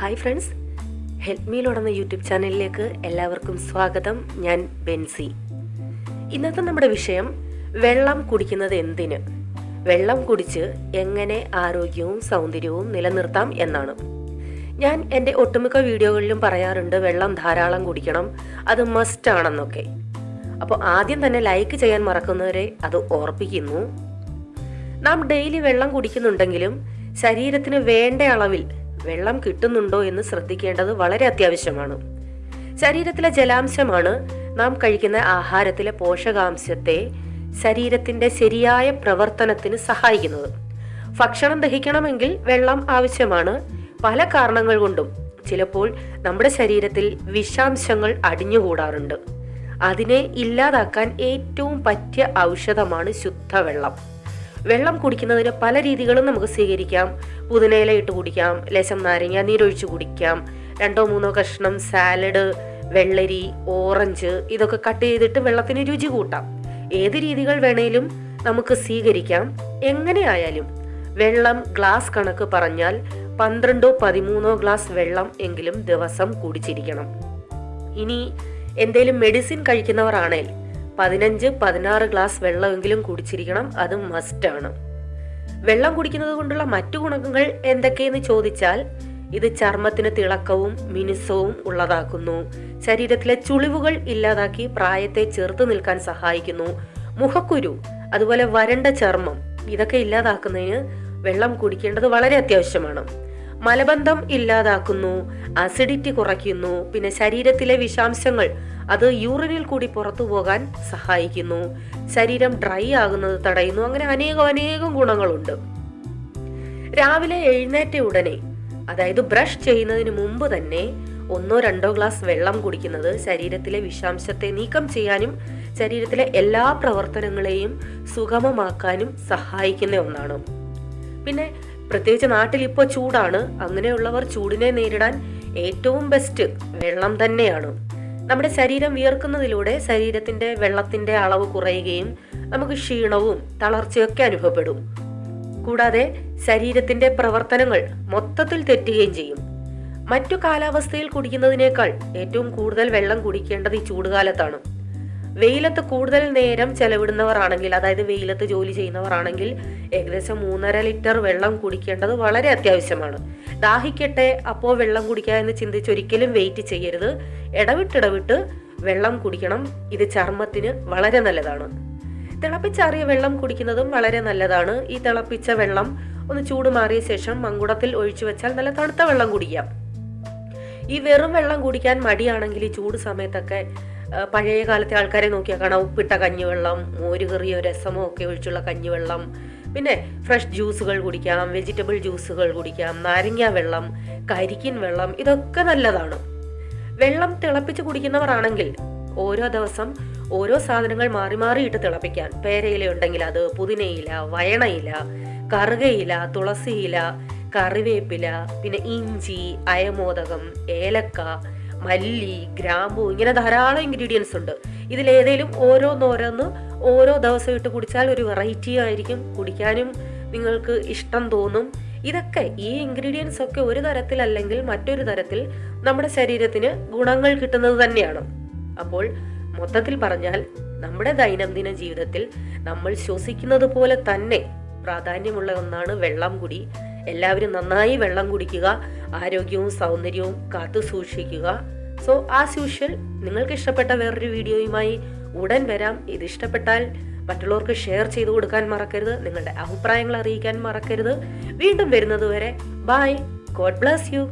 Hi friends help മീലോടെന്ന YouTube ചാനലിലേക്ക് എല്ലാവർക്കും സ്വാഗതം. ഞാൻ ബെൻസി. ഇന്നത്തെ നമ്മുടെ വിഷയം വെള്ളം കുടിക്കുന്നത് എന്തിന്? വെള്ളം കുടിച്ച് എങ്ങനെ ആരോഗ്യവും സൗന്ദര്യവും നിലനിർത്താം എന്നാണ്. ഞാൻ എന്റെ ഒട്ടുമിക്ക വീഡിയോകളിലും പറയാറുണ്ട് വെള്ളം ധാരാളം കുടിക്കണം അത് മസ്റ്റ് ആണെന്നൊക്കെ. അപ്പോൾ ആദ്യം തന്നെ ലൈക്ക് ചെയ്യാൻ മറക്കുന്നവരെ അത് ഓർപ്പിക്കുന്നു. നാം ഡെയിലി വെള്ളം കുടിക്കുന്നുണ്ടെങ്കിലും ശരീരത്തിന് വേണ്ട അളവിൽ വെള്ളം കിട്ടുന്നുണ്ടോ എന്ന് ശ്രദ്ധിക്കേണ്ടത് വളരെ അത്യാവശ്യമാണ്. ശരീരത്തിലെ ജലാംശമാണ് നാം കഴിക്കുന്ന ആഹാരത്തിലെ പോഷകാംശത്തെ ശരീരത്തിന്റെ ശരിയായ പ്രവർത്തനത്തിന് സഹായിക്കുന്നത്. ഭക്ഷണം ദഹിക്കണമെങ്കിൽ വെള്ളം ആവശ്യമാണ്. പല കാരണങ്ങൾ കൊണ്ടും ചിലപ്പോൾ നമ്മുടെ ശരീരത്തിൽ വിഷാംശങ്ങൾ അടിഞ്ഞുകൂടാറുണ്ട്. അതിനെ ഇല്ലാതാക്കാൻ ഏറ്റവും പറ്റിയ ഔഷധമാണ് ശുദ്ധവെള്ളം. വെള്ളം കുടിക്കുന്നതിന് പല രീതികളും നമുക്ക് സ്വീകരിക്കാം. പുതിനയില ഇട്ട് കുടിക്കാം ലേശം നാരങ്ങ നീരൊഴിച്ച് കുടിക്കാം രണ്ടോ മൂന്നോ കഷ്ണം സാലഡ് വെള്ളരി ഓറഞ്ച് ഇതൊക്കെ കട്ട് ചെയ്തിട്ട് വെള്ളത്തിന് രുചി കൂട്ടാം. ഏത് രീതികൾ വേണേലും നമുക്ക് സ്വീകരിക്കാം. എങ്ങനെയായാലും വെള്ളം ഗ്ലാസ് കണക്ക് പറഞ്ഞാൽ പന്ത്രണ്ടോ പതിമൂന്നോ ഗ്ലാസ് വെള്ളം എങ്കിലും ദിവസം കുടിച്ചിരിക്കണം. ഇനി എന്തേലും മെഡിസിൻ കഴിക്കുന്നവർ പതിനഞ്ച് പതിനാറ് ഗ്ലാസ് വെള്ളമെങ്കിലും കുടിച്ചിരിക്കണം. അത് മസ്റ്റ് ആണ്. വെള്ളം കുടിക്കുന്നത് കൊണ്ടുള്ള മറ്റു ഗുണങ്ങൾ എന്തൊക്കെയെന്ന് ചോദിച്ചാൽ ഇത് ചർമ്മത്തിന് തിളക്കവും മിനുസവും ഉള്ളതാക്കുന്നു. ശരീരത്തിലെ ചുളിവുകൾ ഇല്ലാതാക്കി പ്രായത്തെ ചെറുത്തു നിൽക്കാൻ സഹായിക്കുന്നു. മുഖക്കുരു അതുപോലെ വരണ്ട ചർമ്മം ഇതൊക്കെ ഇല്ലാതാക്കുന്നതിന് വെള്ളം കുടിക്കേണ്ടത് വളരെ അത്യാവശ്യമാണ്. മലബന്ധം ഇല്ലാതാക്കുന്നു അസിഡിറ്റി കുറയ്ക്കുന്നു പിന്നെ ശരീരത്തിലെ വിഷാംശങ്ങൾ അത് യൂറിനിൽ കൂടി പുറത്തു പോകാൻ സഹായിക്കുന്നു. ശരീരം ഡ്രൈ ആകുന്നത് തടയുന്നു. അങ്ങനെ അനേകം അനേകം ഗുണങ്ങളുണ്ട്. രാവിലെ എഴുന്നേറ്റ ഉടനെ അതായത് ബ്രഷ് ചെയ്യുന്നതിന് മുമ്പ് തന്നെ ഒന്നോ രണ്ടോ ഗ്ലാസ് വെള്ളം കുടിക്കുന്നത് ശരീരത്തിലെ വിഷാംശത്തെ നീക്കം ചെയ്യാനും ശരീരത്തിലെ എല്ലാ പ്രവർത്തനങ്ങളെയും സുഗമമാക്കാനും സഹായിക്കുന്ന ഒന്നാണ്. പിന്നെ പ്രത്യേകിച്ച് നാട്ടിൽ ഇപ്പോൾ ചൂടാണ്. അങ്ങനെയുള്ളവർ ചൂടിനെ നേരിടാൻ ഏറ്റവും ബെസ്റ്റ് വെള്ളം തന്നെയാണ്. നമ്മുടെ ശരീരം വിയർക്കുന്നതിലൂടെ ശരീരത്തിന്റെ വെള്ളത്തിന്റെ അളവ് കുറയുകയും നമുക്ക് ക്ഷീണവും തളർച്ചയൊക്കെ അനുഭവപ്പെടും. കൂടാതെ ശരീരത്തിന്റെ പ്രവർത്തനങ്ങൾ മൊത്തത്തിൽ തെറ്റുകയും ചെയ്യും. മറ്റു കാലാവസ്ഥയിൽ കുടിക്കുന്നതിനേക്കാൾ ഏറ്റവും കൂടുതൽ വെള്ളം കുടിക്കേണ്ടത് ഈ ചൂടുകാലത്താണ്. വെയിലത്ത് കൂടുതൽ നേരം ചെലവിടുന്നവർ ആണെങ്കിൽ അതായത് വെയിലത്ത് ജോലി ചെയ്യുന്നവർ ആണെങ്കിൽ ഏകദേശം മൂന്നര ലിറ്റർ വെള്ളം കുടിക്കേണ്ടത് വളരെ അത്യാവശ്യമാണ്. ദാഹിക്കട്ടെ അപ്പോൾ വെള്ളം കുടിക്കുക എന്ന് ചിന്തിച്ച് ഒരിക്കലും വെയിറ്റ് ചെയ്യരുത്. ഇടവിട്ടിടവിട്ട് വെള്ളം കുടിക്കണം. ഇത് ചർമ്മത്തിന് വളരെ നല്ലതാണ്. തിളപ്പിച്ചാറിയ വെള്ളം കുടിക്കുന്നതും വളരെ നല്ലതാണ്. ഈ തിളപ്പിച്ച വെള്ളം ഒന്ന് ചൂട് മാറിയ ശേഷം മങ്കുടത്തിൽ ഒഴിച്ചു വെച്ചാൽ നല്ല തണുത്ത വെള്ളം കുടിക്കാം. ഈ വെറും വെള്ളം കുടിക്കാൻ മടിയാണെങ്കിൽ ഈ ചൂട് സമയത്തൊക്കെ പഴയ കാലത്തെ ആൾക്കാരെ നോക്കിയാൽ കാണാം. ഉപ്പിട്ട കഞ്ഞിവെള്ളം മോര് കറിയോ രസമോ ഒക്കെ ഒഴിച്ചുള്ള കഞ്ഞിവെള്ളം. പിന്നെ ഫ്രഷ് ജ്യൂസുകൾ കുടിക്കാം വെജിറ്റബിൾ ജ്യൂസുകൾ കുടിക്കാം നാരങ്ങ വെള്ളം കരിക്കിൻ വെള്ളം ഇതൊക്കെ നല്ലതാണ്. വെള്ളം തിളപ്പിച്ച് കുടിക്കുന്നവരാണെങ്കിൽ ഓരോ ദിവസം ഓരോ സാധനങ്ങൾ മാറി മാറിയിട്ട് തിളപ്പിക്കാൻ. പേരയില ഉണ്ടെങ്കിൽ അത് പുതിനയില വയണയില കറുകയില തുളസിയില കറിവേപ്പില പിന്നെ ഇഞ്ചി അയമോദകം ഏലക്ക മല്ലി ഗ്രാമ്പു ഇങ്ങനെ ധാരാളം ഇൻഗ്രീഡിയൻസ് ഉണ്ട്. ഇതിലേതേലും ഓരോന്നോരോന്ന് ഓരോ ദിവസം ഇട്ട് കുടിച്ചാൽ ഒരു വെറൈറ്റി ആയിരിക്കും. കുടിക്കാനും നിങ്ങൾക്ക് ഇഷ്ടം തോന്നും. ഇതൊക്കെ ഈ ഇൻഗ്രീഡിയൻസ് ഒക്കെ ഒരു തരത്തിൽ അല്ലെങ്കിൽ മറ്റൊരു തരത്തിൽ നമ്മുടെ ശരീരത്തിന് ഗുണങ്ങൾ കിട്ടുന്നത് തന്നെയാണ്. അപ്പോൾ മൊത്തത്തിൽ പറഞ്ഞാൽ നമ്മുടെ ദൈനംദിന ജീവിതത്തിൽ നമ്മൾ ശ്വസിക്കുന്നത് പോലെ തന്നെ പ്രാധാന്യമുള്ള ഒന്നാണ് വെള്ളം കുടി. എല്ലാവരും നന്നായി വെള്ളം കുടിക്കുക ആരോഗ്യവും സൗന്ദര്യവും കാത്തു സൂക്ഷിക്കുക. സോ ആസ് യൂഷ്വൽ നിങ്ങൾക്ക് ഇഷ്ടപ്പെട്ട വേറൊരു വീഡിയോയുമായി ഉടൻ വരാം. ഇത് ഇഷ്ടപ്പെട്ടാൽ മറ്റുള്ളവർക്ക് ഷെയർ ചെയ്തു കൊടുക്കാൻ മറക്കരുത്. നിങ്ങളുടെ അഭിപ്രായങ്ങൾ അറിയിക്കാൻ മറക്കരുത്. വീണ്ടും വരുന്നത് വരെ ബൈ ഗോഡ് ബ്ലസ് യു